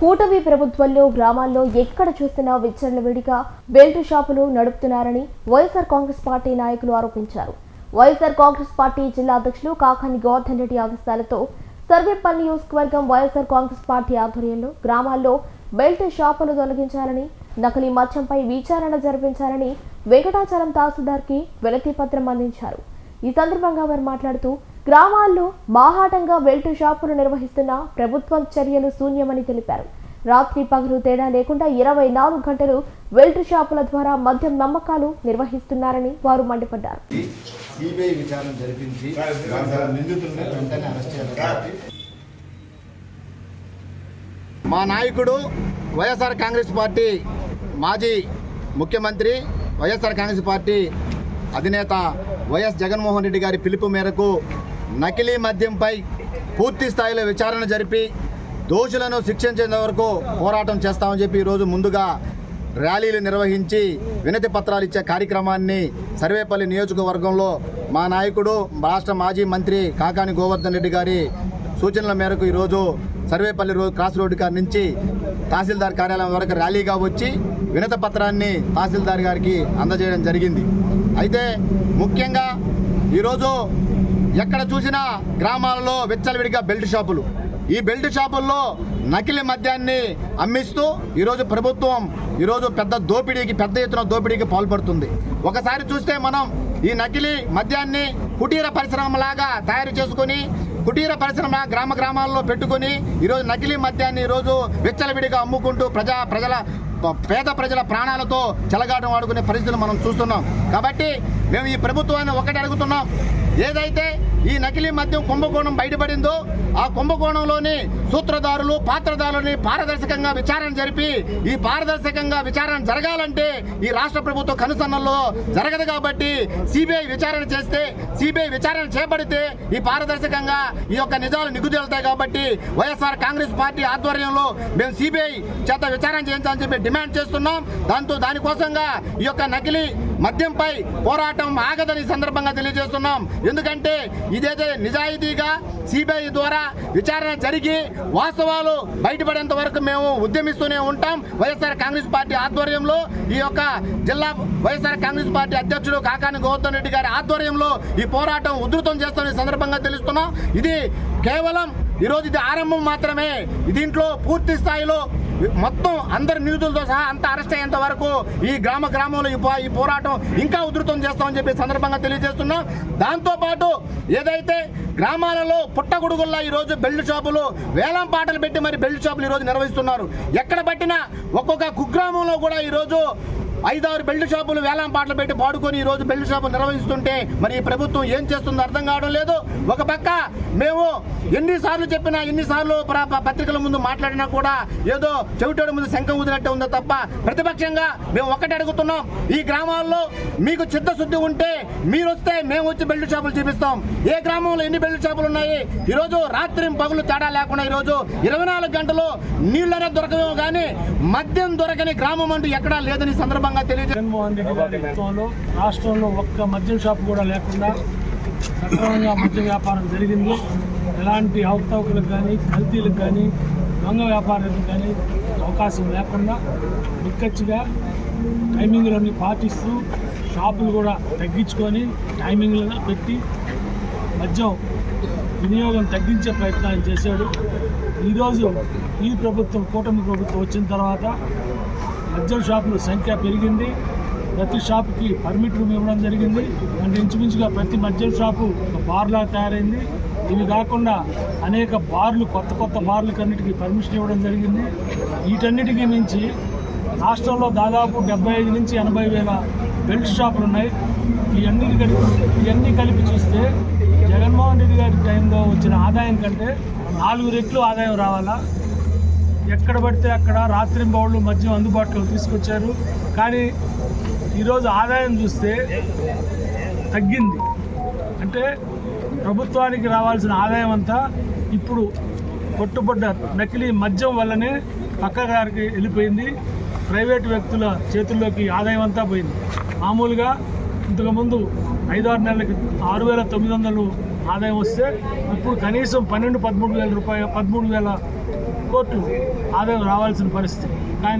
కూటమి ప్రభుత్వంలో గ్రామాల్లో ఎక్కడ చూసినా విచ్చలవిడిగా బెల్ట్ షాపులు నడుపుతున్నారని వైఎస్ఆర్ కాంగ్రెస్ పార్టీ నాయకులు ఆరోపించారు. వైఎస్ఆర్ కాంగ్రెస్ పార్టీ జిల్లా అధ్యక్షులు కాకాని గోవర్ధన్ రెడ్డి ఆదేశాలతో సర్వేపల్లి నియోజకవర్గం వైఎస్ఆర్ కాంగ్రెస్ పార్టీ ఆధ్వర్యంలో గ్రామాల్లో బెల్ట్ షాపులు తొలగించాలని నకిలీ మద్యంపై విచారణ జరిపించాలని వెంకటాచలం తహసీల్దార్కి వినతి పత్రం అందించారు. ఈ సందర్భంగా వారు మాట్లాడుతూ గ్రామాల్లో బాహాటంగా బెల్ట్ షాపులు నిర్వహిస్తున్న ప్రభుత్వం చర్యలు శూన్యమని తెలిపారు. రాత్రి పగలు తేడా లేకుండా ఇరవై నాలుగు గంటలు బెల్ట్ షాపుల ద్వారా మద్యం నమ్మకాలు నిర్వహిస్తున్నారని వారు మండిపడ్డారు. సిబిఐ విచారణ జరిపించి నిందితుల్ని వెంటనే అరెస్ట్ చేయాలి మా నాయకుడు వైఎస్ఆర్ కాంగ్రెస్ పార్టీ మాజీ ముఖ్యమంత్రి వైఎస్ఆర్ కాంగ్రెస్ పార్టీ అధినేత వైఎస్ జగన్మోహన్ రెడ్డి గారి పిలుపు మేరకు నకిలీ మద్యంపై పూర్తి స్థాయిలో విచారణ జరిపి దోషులను శిక్షించేంత వరకు పోరాటం చేస్తామని చెప్పి ఈరోజు ముందుగా ర్యాలీలు నిర్వహించి వినతి పత్రాలు ఇచ్చే కార్యక్రమాన్ని సర్వేపల్లి నియోజకవర్గంలో మా నాయకుడు రాష్ట్ర మాజీ మంత్రి కాకాని గోవర్ధన్ రెడ్డి గారి సూచనల మేరకు ఈరోజు సర్వేపల్లి రోడ్ క్రాస్ రోడ్డు గారి నుంచి తహసీల్దార్ కార్యాలయం వరకు ర్యాలీగా వచ్చి వినత పత్రాన్ని తహసీల్దార్ గారికి అందజేయడం జరిగింది. అయితే ముఖ్యంగా ఈరోజు ఎక్కడ చూసినా గ్రామాలలో విచ్చలవిడిగా బెల్ట్ షాపులు. ఈ బెల్ట్ షాపుల్లో నకిలీ మద్యాన్ని అమ్మిస్తూ ఈరోజు ప్రభుత్వం ఈరోజు పెద్ద దోపిడీకి పెద్ద ఎత్తున దోపిడీకి పాల్పడుతుంది. ఒకసారి చూస్తే మనం ఈ నకిలీ మద్యాన్ని కుటీర పరిశ్రమలాగా తయారు చేసుకొని కుటీర పరిశ్రమ గ్రామ గ్రామాల్లో పెట్టుకొని ఈరోజు నకిలీ మద్యాన్ని ఈరోజు విచ్చలవిడిగా అమ్ముకుంటూ ప్రజా ప్రజల పేద ప్రజల ప్రాణాలతో చెలగాటం ఆడుకునే పరిస్థితులు మనం చూస్తున్నాం. కాబట్టి మేము ఈ ప్రభుత్వాన్ని ఒకటి అడుగుతున్నాం. ఏదైతే ఈ నకిలీ మద్యం కుంభకోణం బయటపడిందో ఆ కుంభకోణంలోని సూత్రధారులు పాత్రధారులని పారదర్శకంగా విచారణ జరిపి ఈ పారదర్శకంగా విచారణ జరగాలంటే ఈ రాష్ట్ర ప్రభుత్వ కనుసన్నల్లో జరగదు కాబట్టి సిబిఐ విచారణ చేస్తే సిబిఐ విచారణ చేపడితే ఈ పారదర్శకంగా ఈ యొక్క నిజాలు నిగుదేలుతాయి కాబట్టి వైఎస్ఆర్ కాంగ్రెస్ పార్టీ ఆధ్వర్యంలో మేము సిబిఐ చేత విచారణ చేయించాలని చెప్పి డిమాండ్ చేస్తున్నాం. దాంతో దానికోసంగా ఈ యొక్క నకిలీ మద్యంపై పోరాటం ఆగదని సందర్భంగా తెలియజేస్తున్నాం. ఎందుకంటే ఇదైతే నిజాయితీగా సిబిఐ ద్వారా విచారణ జరిగి వాస్తవాలు బయటపడేంత వరకు మేము ఉద్యమిస్తూనే ఉంటాం. వైఎస్ఆర్ కాంగ్రెస్ పార్టీ ఆధ్వర్యంలో ఈ యొక్క జిల్లా వైఎస్ఆర్ కాంగ్రెస్ పార్టీ అధ్యక్షుడు కాకాని గౌతమ్ రెడ్డి గారి ఆధ్వర్యంలో ఈ పోరాటం ఉధృతం చేస్తున్న సందర్భంగా తెలుస్తున్నాం. ఇది కేవలం ఈరోజు ఇది ఆరంభం మాత్రమే. దీంట్లో పూర్తి స్థాయిలో మొత్తం అందరి నిధులతో సహా అంతా అరెస్ట్ అయ్యేంత వరకు ఈ గ్రామ గ్రామంలో ఈ ఈ పోరాటం ఇంకా ఉధృతం చేస్తామని చెప్పి సందర్భంగా తెలియజేస్తున్నాం. దాంతోపాటు ఏదైతే గ్రామాలలో పుట్టగొడుగుల్లా ఈరోజు బెల్ట్ షాపులు వేలం పాటలు పెట్టి మరి బెల్ట్ షాపులు ఈరోజు నిర్వహిస్తున్నారు. ఎక్కడ పట్టినా ఒక్కొక్క కుగ్రామంలో కూడా ఈరోజు ఐదారు బెల్ట్ షాపులు వేలం పాటలు పెట్టి పాడుకొని ఈ రోజు బెల్ట్ షాపులు నిర్వహిస్తుంటే మరి ఈ ప్రభుత్వం ఏం చేస్తుందో అర్థం కావడం లేదు. ఒక పక్క మేము ఎన్నిసార్లు చెప్పినా ఎన్నిసార్లు పత్రికల ముందు మాట్లాడినా కూడా ఏదో చెవిటోడి ముందు శంఖం ఊదినట్టే ఉందో తప్ప ప్రతిపక్షంగా మేము ఒక్కటి అడుగుతున్నాం. ఈ గ్రామాల్లో మీకు చిత్తశుద్ధి ఉంటే మీరు వస్తే మేము వచ్చి బెల్ట్ షాపులు చూపిస్తాం. ఏ గ్రామంలో ఎన్ని బెల్ట్ షాపులు ఉన్నాయి? ఈరోజు రాత్రి పగులు తేడా లేకుండా ఈరోజు ఇరవై నాలుగు గంటలు నీళ్ళనే దొరకవేమో కానీ మద్యం దొరకని గ్రామం అంటూ ఎక్కడా లేదని సందర్భం సందర్భంగా తెలియజే జగన్మోహన్ రెడ్డి గారి రాష్ట్రంలో ఒక్క మద్యం షాప్ కూడా లేకుండా సక్రమంగా మద్య వ్యాపారం జరిగింది. ఎలాంటి అవకతవకలకు కానీ కల్తీలకు కానీ దొంగ వ్యాపారాలకు కానీ అవకాశం లేకుండా నిక్కచ్చిగా టైమింగ్లన్నీ పాటిస్తూ షాపులు కూడా తగ్గించుకొని టైమింగ్లను పెట్టి మద్యం వినియోగం తగ్గించే ప్రయత్నాలు చేశాడు. ఈరోజు ఈ ప్రభుత్వం కూటమి ప్రభుత్వం వచ్చిన తర్వాత మద్యం షాపుల సంఖ్య పెరిగింది. ప్రతి షాపుకి పర్మిట్ రూమ్ ఇవ్వడం జరిగింది. అంటే ఇంచుమించుగా ప్రతి మద్యం షాపు ఒక బార్లా తయారైంది. ఇవి కాకుండా అనేక బార్లు కొత్త కొత్త బార్లకన్నిటికీ పర్మిషన్ ఇవ్వడం జరిగింది. వీటన్నిటికీ మించి రాష్ట్రంలో దాదాపు డెబ్బై ఐదు నుంచి ఎనభై వేల బెల్ట్ షాపులు ఉన్నాయి. ఇవన్నీ కలిపి ఇవన్నీ కలిపి చూస్తే జగన్మోహన్ రెడ్డి గారి టైంలో వచ్చిన ఆదాయం కంటే నాలుగు రెట్లు ఆదాయం రావాలా? ఎక్కడ పడితే అక్కడ రాత్రింబౌళ్ళు మద్యం అందుబాటులో తీసుకొచ్చారు. కానీ ఈరోజు ఆదాయం చూస్తే తగ్గింది. అంటే ప్రభుత్వానికి రావాల్సిన ఆదాయం అంతా ఇప్పుడు పట్టుబడ్డ నకిలీ మద్యం వల్లనే పక్క గారికి వెళ్ళిపోయింది. ప్రైవేట్ వ్యక్తుల చేతుల్లోకి ఆదాయం అంతా పోయింది. మామూలుగా ఇంతకుముందు ఐదారు నెలలకి ఆరు వేల తొమ్మిది వందలు ఆదాయం వస్తే ఇప్పుడు కనీసం పన్నెండు పదమూడు వేల రూపాయలు పదమూడు వేల కోట్లు ఆదాయం రావాల్సిన పరిస్థితి. కానీ